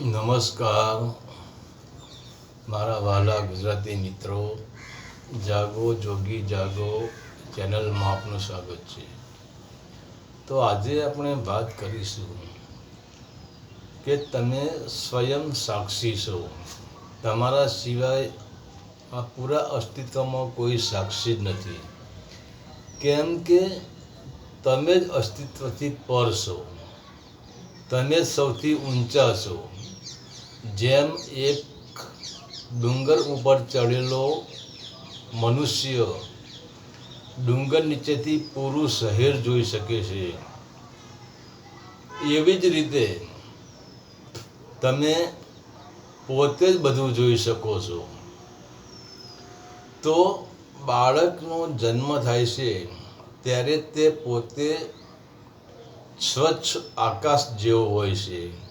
નમસ્કાર. મારા વાલા ગુજરાતી મિત્રો, જાગો, જોગી, જાગો ચેનલમાં આપનું સ્વાગત છે. તો આજે આપણે વાત કરીશું કે તમે સ્વયં સાક્ષી છો. તમારા સિવાય આ પૂરા અસ્તિત્વમાં કોઈ સાક્ષી જ નથી. કેમ કે તમે જ અસ્તિત્વથી પર છો. તમે સૌથી ઊંચા છો. જેમ એક ડુંગર ઉપર ચડેલો મનુષ્ય ડુંગર નીચેથી પૂરું શહેર જોઈ શકે છે. એવી જ રીતે તમે પોતે જ બધું જોઈ શકો છો. તો બાળકનો જન્મ થાય છે ત્યારે તે પોતે સ્વચ્છ આકાશ જેવો હોય છે.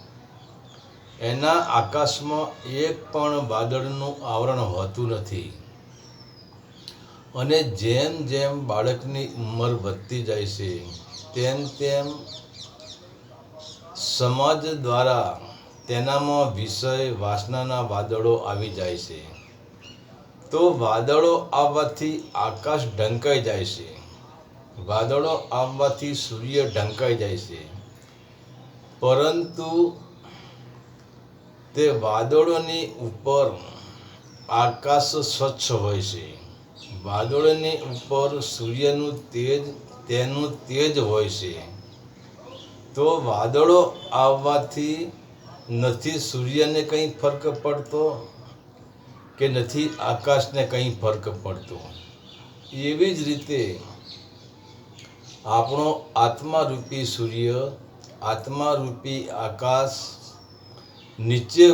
એના આકાશમાં એક પણ વાદળનું આવરણ હોતું નથી. અને જેમ જેમ બાળકની ઉંમર વધતી જાય છે, તેમ તેમ સમાજ દ્વારા તેનામાં વિષય વાસનાના વાદળો આવી જાય છે. તો વાદળો આવવાથી આકાશ ઢંકાઈ જાય છે. વાદળો આવવાથી સૂર્ય ઢંકાઈ જાય છે. પરંતુ તે વાદળોની ઉપર આકાશ સ્વચ્છ હોય છે. વાદળોની ઉપર સૂર્યનું તેજ, તેનું તેજ હોય છે. તો વાદળો આવવાથી નથી સૂર્યને કંઈ ફરક પડતો કે નથી આકાશને કંઈ ફરક પડતો? એવી જ રીતે આપણો આત્મારૂપી સૂર્ય, આત્મારૂપી આકાશ નીચે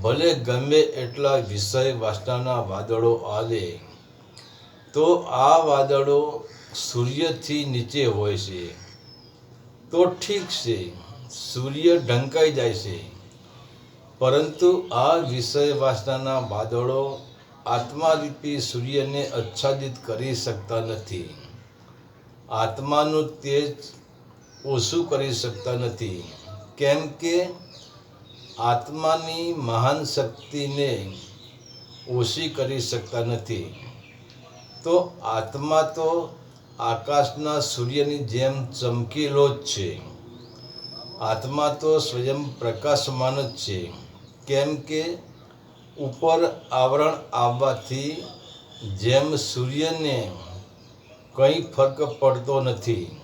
ભલે ગમે એટલા વિષય વાસનાના વાદળો આવે તો આ વાદળો સૂર્યથી નીચે હોય છે. તો ઠીક છે, સૂર્ય ઢંકાઈ જાય છે. પરંતુ આ વિષય વાસનાના વાદળો આત્મારૂપી સૂર્યને આચ્છાદિત કરી શકતા નથી. આત્માનું તેજ ઓછું કરી શકતા નથી. કેમ કે આત્માની મહાન શક્તિને ઓછી કરી શકતા નથી. તો આત્મા તો આકાશના સૂર્યની જેમ ચમકીલો જ છે. આત્મા તો સ્વયં પ્રકાશમાન જ છે. કેમ કે ઉપર આવરણ આવવાથી જેમ સૂર્યને કંઈ ફરક પડતો નથી,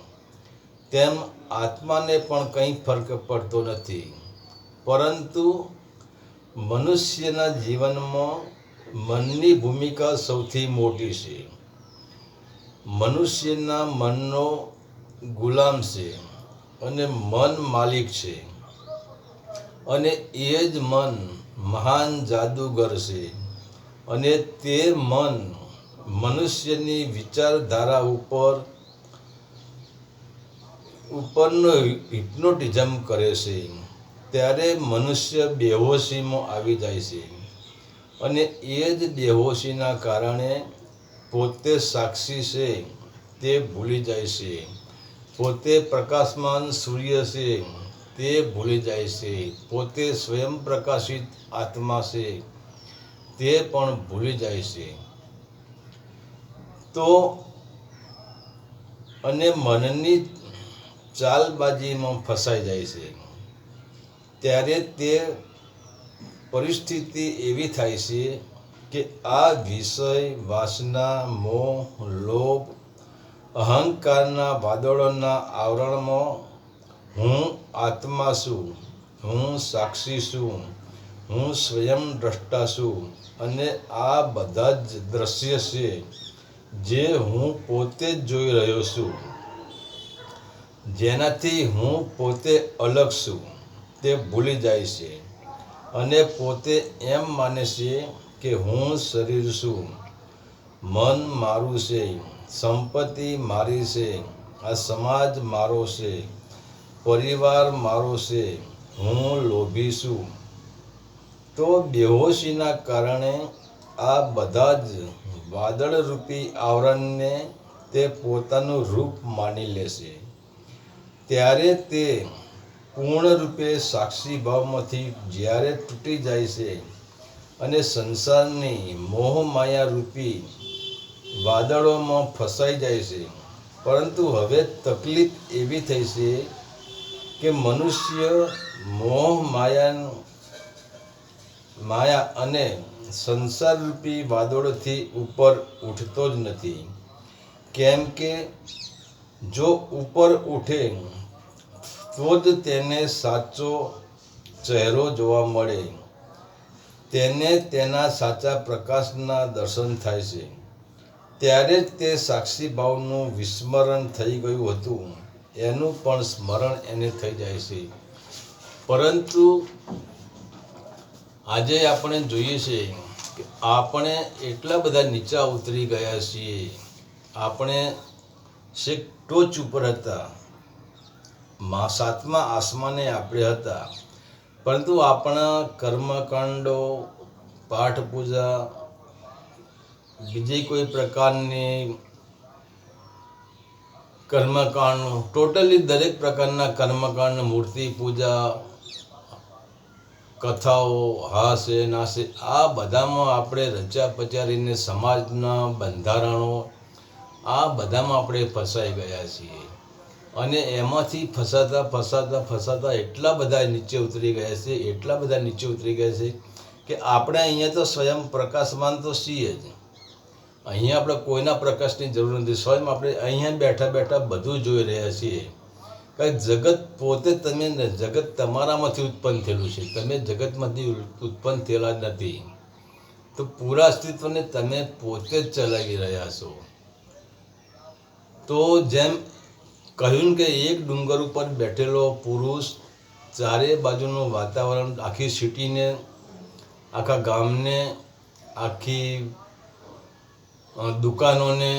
તેમ આત્માને પણ કંઈ ફરક પડતો નથી. પરંતુ મનુષ્યના જીવનમાં મનની ભૂમિકા સૌથી મોટી છે. મનુષ્યના મનનો ગુલામ છે અને મન માલિક છે. અને એ જ મન મહાન જાદુગર છે અને તે મન મનુષ્યની વિચારધારા ઉપર ઉપરનો હિપ્નોટિઝમ કરે છે. ત્યારે મનુષ્ય બેહોશીમાં આવી જાય છે. અને એ જ બેહોશીના કારણે પોતે સાક્ષી છે, તે ભૂલી જાય છે. પોતે પ્રકાશમાન સૂર્ય છે, તે ભૂલી જાય છે. પોતે સ્વયં પ્રકાશિત આત્મા છે, તે પણ ભૂલી જાય છે. તો અને મનની ચાલબાજીમાં ફસાઈ જાય છે. ત્યારે તે પરિસ્થિતિ એવી થાય છે કે આ વિષય, વાસના, મોહ, લોભ, અહંકારના વાદળોના આવરણમાં હું આત્મા છું, હું સાક્ષી છું, હું સ્વયં દ્રષ્ટા છું અને આ બધા જ દ્રશ્ય છે જે હું પોતે જ જોઈ રહ્યો છું. જેનાથી હું પોતે અલગ છું. તે ભૂલી જાય છે અને પોતે એમ માને છે કે હું શરીર છું. મન મારું છે, સંપત્તિ મારી છે, આ સમાજ મારો છે, પરિવાર મારો છે, હું લોભી છું. તો બેહોશીના કારણે આ બધા જ વાદળરૂપી આવરણને તે પોતાનું રૂપ માની લેશે ત્યારે તે પૂર્ણ રૂપે સાક્ષી ભાવમાંથી જ્યારે તૂટી જાય છે અને સંસારની મોહ માયા રૂપી વાદળોમાં ફસાઈ જાય છે, પરંતુ હવે તકલીફ એવી થઈ છે કે મનુષ્ય મોહ માયા અને સંસારરૂપી વાદળોથી ઉપર ઉઠતો જ નથી. કેમ કે જો ઉપર ઉઠે તો જ તેને સાચો ચહેરો જોવા મળે. તેને તેના સાચા પ્રકાશના દર્શન થાય છે. ત્યારે જ તે સાક્ષી ભાવનું વિસ્મરણ થઈ ગયું હતું. એનું પણ સ્મરણ એને થઈ જાય છે. પરંતુ આજે આપણે જોઈએ છે કે આપણે એટલા બધા નીચા ઉતરી ગયા છીએ. આપણે શેક ટોચ ઉપર હતા. મા સાતમા આસમાને આપણે હતા. પરંતુ આપણા કર્મકાંડો પાઠ પૂજા બીજી કોઈ પ્રકારની કર્મકાંડ, ટોટલી દરેક પ્રકારના કર્મકાંડ, મૂર્તિ પૂજા, કથાઓ હાસે નાસે આ બધામાં આપણે રચ્યા પચારીને સમાજના બંધારણો, આ બધામાં આપણે ફસાઈ ગયા છીએ. અને એમાંથી ફસાતા ફસાતા ફસાતા એટલા બધા નીચે ઉતરી ગયા છે, એટલા બધા નીચે ઉતરી ગયા છે કે આપણે અહીંયા તો સ્વયં પ્રકાશમાન તો છીએ જ. અહીંયા આપણે કોઈના પ્રકાશની જરૂર નથી. સ્વયં આપણે અહીંયા બેઠા બેઠા બધું જોઈ રહ્યા છીએ કારણ જગત પોતે તમે જગત તમારામાંથી ઉત્પન્ન થયેલું છે. તમે જગતમાંથી ઉત્પન્ન થયેલા નથી. તો પૂરા અસ્તિત્વને તમે પોતે જ ચલાવી રહ્યા છો. તો જેમ કહ્યું કે એક ડુંગર ઉપર બેઠેલો પુરુષ ચારે બાજુનું વાતાવરણ, આખી સિટીને, આખા ગામને, આખી દુકાનોને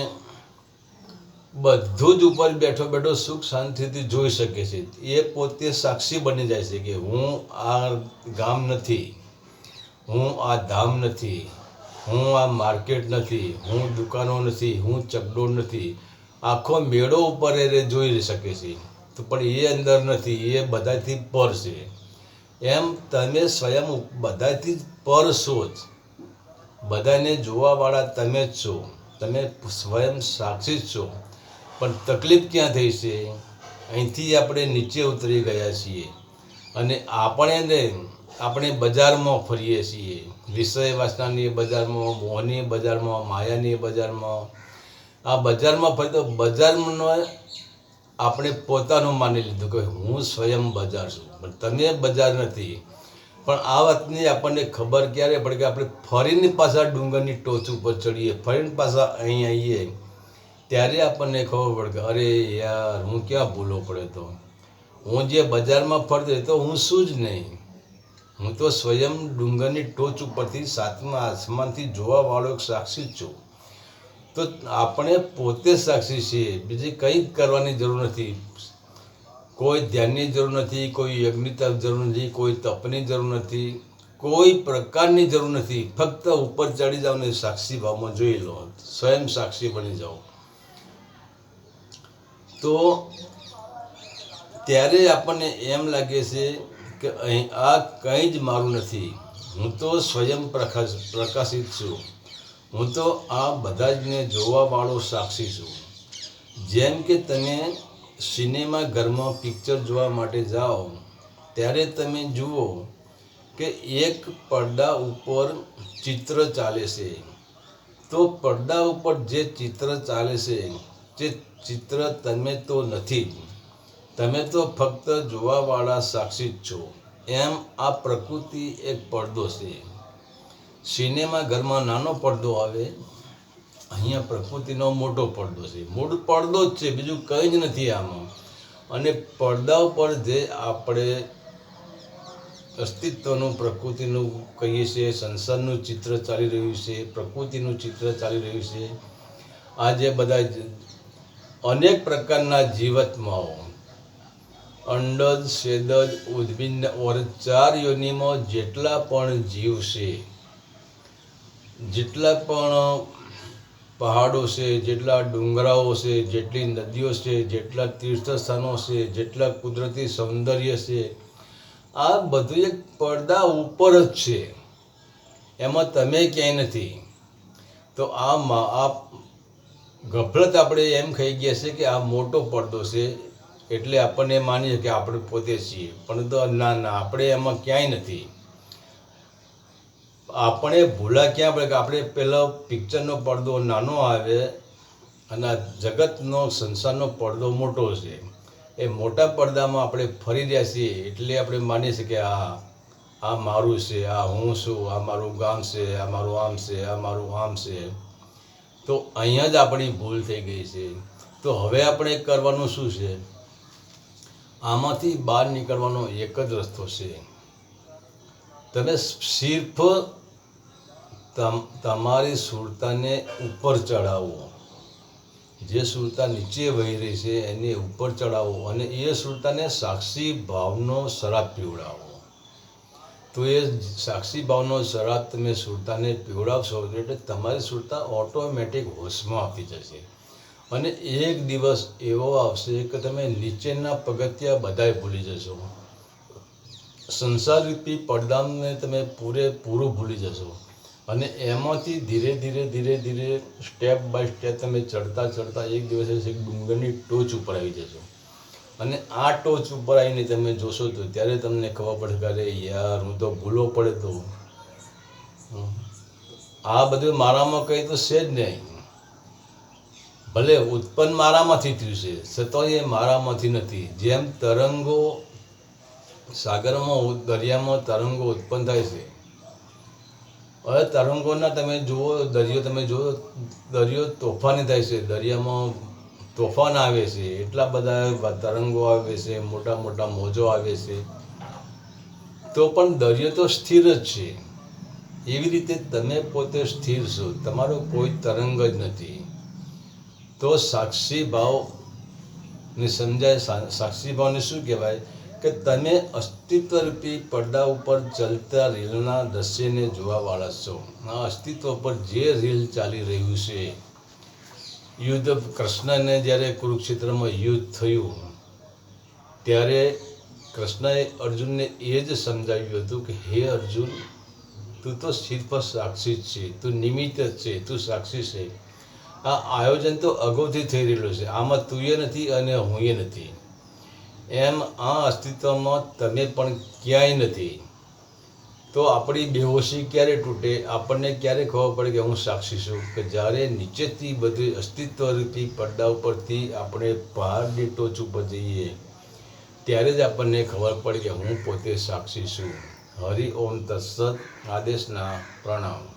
બધું જ ઉપર બેઠો બેઠો સુખ શાંતિથી જોઈ શકે છે. એ પોતે સાક્ષી બની જાય છે કે હું આ ગામ નથી, હું આ ધામ નથી, હું આ માર્કેટ નથી, હું દુકાનો નથી, હું ચકડો નથી. આખો મેળો ઉપર એ જોઈ શકે છે. તો પણ એ અંદર નથી, એ બધાથી પર છે. એમ તમે સ્વયં બધાથી પર છો જ. બધાને જોવાવાળા તમે જ છો. તમે સ્વયં સાક્ષી જ છો. પણ તકલીફ ક્યાં થઈ છે? અહીંથી આપણે નીચે ઉતરી ગયા છીએ. અને આપણે આપણે બજારમાં ફરીએ છીએ. વિષય વાસનાની બજારમાં, મોહની બજારમાં, માયાની બજારમાં આ બજારમાં ફરી તો બજારનો આપણે પોતાનું માની લીધું કે હું સ્વયં બજાર છું. પણ તમે બજાર નથી. પણ આ વાતની આપણને ખબર ક્યારે પડે કે આપણે ફરીને પાછા ડુંગરની ટોચ ઉપર ચડીએ, ફરીને પાછા અહીં આવીએ, ત્યારે આપણને ખબર પડે કે અરે યાર, હું ક્યાં ભૂલો પડે તો? હું જે બજારમાં ફરતો તો હું શું જ નહીં. હું તો સ્વયં ડુંગરની ટોચ ઉપરથી સાતમા આસમાનથી જોવાવાળો એક સાક્ષી છું. તો આપણે પોતે સાક્ષી છીએ. બીજી કંઈ કરવાની જરૂર નથી. કોઈ ધ્યાનની જરૂર નથી, કોઈ યજ્ઞની જરૂર નથી, કોઈ તપની જરૂર નથી, કોઈ પ્રકારની જરૂર નથી. ફક્ત ઉપર ચડી જાઓ ને સાક્ષી ભાવમાં જોઈ લો. સ્વયં સાક્ષી બની જાઓ. તો ત્યારે આપણને એમ લાગે છે કે અહીં આ કંઈ જ મારું નથી. હું તો સ્વયં પ્રકાશ પ્રકાશિત છું. હું તો આ બધા જને જોવાવાળો સાક્ષી છું. જેમ કે તમે સિનેમા ઘરમાં પિક્ચર જોવા માટે જાઓ, ત્યારે તમે જુઓ કે એક પડદા ઉપર ચિત્ર ચાલે છે. તો પડદા ઉપર જે ચિત્ર ચાલે છે જે ચિત્ર તમે તો નથી. તમે તો ફક્ત જોવાવાળા સાક્ષી જ છો. એમ આ પ્રકૃતિ એક પડદો છે. સિનેમા ઘરમાં નાનો પડદો આવે, અહીંયા પ્રકૃતિનો મોટો પડદો છે. મૂળ પડદો જ છે, બીજું કંઈ જ નથી આમાં. અને પડદા ઉપર જે આપણે અસ્તિત્વનું, પ્રકૃતિનું કહીએ છીએ, સંસારનું ચિત્ર ચાલી રહ્યું છે, પ્રકૃતિનું ચિત્ર ચાલી રહ્યું છે, આજે બધા અનેક પ્રકારના જીવત્માઓ અંડજ સ્વેદજ ઉદ્ભિન્ન ઓર ચાર યોનિમાં જેટલા પણ જીવ છે જેટલા પણ પહાડો છે, જેટલા ડુંગરાઓ છે, જેટલી નદીઓ છે, જેટલા તીર્થસ્થાનો છે, જેટલા કુદરતી સૌંદર્ય છે, આ બધું એક પડદા ઉપર જ છે. એમાં તમે ક્યાંય નથી. તો આ આ ગફલત આપણે એમ ખાઈ ગયા છે કે આ મોટો પડદો છે, એટલે આપણને માનીએ કે આપણે પોતે છીએ. પણ તો ના ના, આપણે એમાં ક્યાંય નથી. આપણે ભૂલા ક્યાં પડે કે આપણે પહેલો પિક્ચરનો પડદો નાનો આવે અને આ જગતનો, સંસારનો પડદો મોટો છે. એ મોટા પડદામાં આપણે ફરી રહ્યા છીએ એટલે આપણે માનીએ છીએ કે આ આ મારું છે, આ હું છું, આ મારું ગામ છે, આ મારું આમ છે, આ મારું આમ છે. તો અહીંયા જ આપણી ભૂલ થઈ ગઈ છે. તો હવે આપણે કરવાનું શું છે? આમાંથી બહાર નીકળવાનો એક જ રસ્તો છે. તમે સિર્ફ તમારી સુરતાને ઉપર ચડાવો જે સુરતા નીચે વહી રહી છે, એને ઉપર ચડાવો અને એ સુરતાને સાક્ષી ભાવનો શરાબ પીવડાવો. તો એ સાક્ષી ભાવનો શરાબ તમે સુરતાને પીવડાવશો એટલે તમારી સુરતા ઓટોમેટિક હોશમાં આપી જશે. અને એક દિવસ એવો આવશે કે તમે નીચેના પગથિયા બધાય ભૂલી જશો. સંસાર સંસારરૂપી પડદામને તમે પૂરેપૂરું ભૂલી જશો. અને એમાંથી ધીરે ધીરે ધીરે ધીરે સ્ટેપ બાય સ્ટેપ તમે ચડતા ચડતા એક દિવસે એક ડુંગરની ટોચ ઉપર આવી જશો. અને આ ટોચ ઉપર આવીને તમે જોશો તો ત્યારે તમને ખબર પડે કે અરે યાર, હું તો ભૂલો પડે તો આ બધું મારામાં કંઈ તો છે જ નહીં. ભલે ઉત્પન્ન મારામાંથી થયું છે છતાં એ મારામાંથી નથી. જેમ તરંગો સાગરમાં દરિયામાં તરંગો ઉત્પન્ન થાય છે હવે તરંગોના તમે જુઓ, દરિયો તમે જુઓ, દરિયો તોફાની થાય છે. દરિયામાં તોફાન આવે છે. એટલા બધા તરંગો આવે છે, મોટા મોટા મોજો આવે છે. તો પણ દરિયો તો સ્થિર જ છે. એવી રીતે તમે પોતે સ્થિર છો. તમારો કોઈ તરંગ જ નથી. તો સાક્ષી ભાવ ને સમજાય. સાક્ષી ભાવને શું કહેવાય? કે તમે અસ્તિત્વરૂપી પડદા ઉપર ચલતા રીલના દ્રશ્યને જોવાવાળા છો. આ અસ્તિત્વ પર જે રીલ ચાલી રહ્યું છે. યુદ્ધ કૃષ્ણને જ્યારે કુરુક્ષેત્રમાં યુદ્ધ થયું, ત્યારે કૃષ્ણએ અર્જુનને એ જ સમજાવ્યું હતું કે, હે અર્જુન, તું તો સિર્ફ સાક્ષી જ છે. તું નિમિત્ત જ છે. તું સાક્ષી છે. આ આયોજન તો અગાઉથી થઈ રહેલું છે. આમાં તું એ નથી અને હું એ નથી. એમ આ અસ્તિત્વમાં તમે પણ ક્યાંય નથી. તો આપણી બેહોશી ક્યારે તૂટે? આપણને ક્યારે ખબર પડે કે હું સાક્ષી છું? કે જ્યારે નીચેથી બધી અસ્તિત્વરૂપી પડદા ઉપરથી આપણે પહાડની ટોચ ઉપર જઈએ, ત્યારે જ આપણને ખબર પડે કે હું પોતે સાક્ષી છું. હરિ ઓમ તત્સત આદેશના પ્રણામ.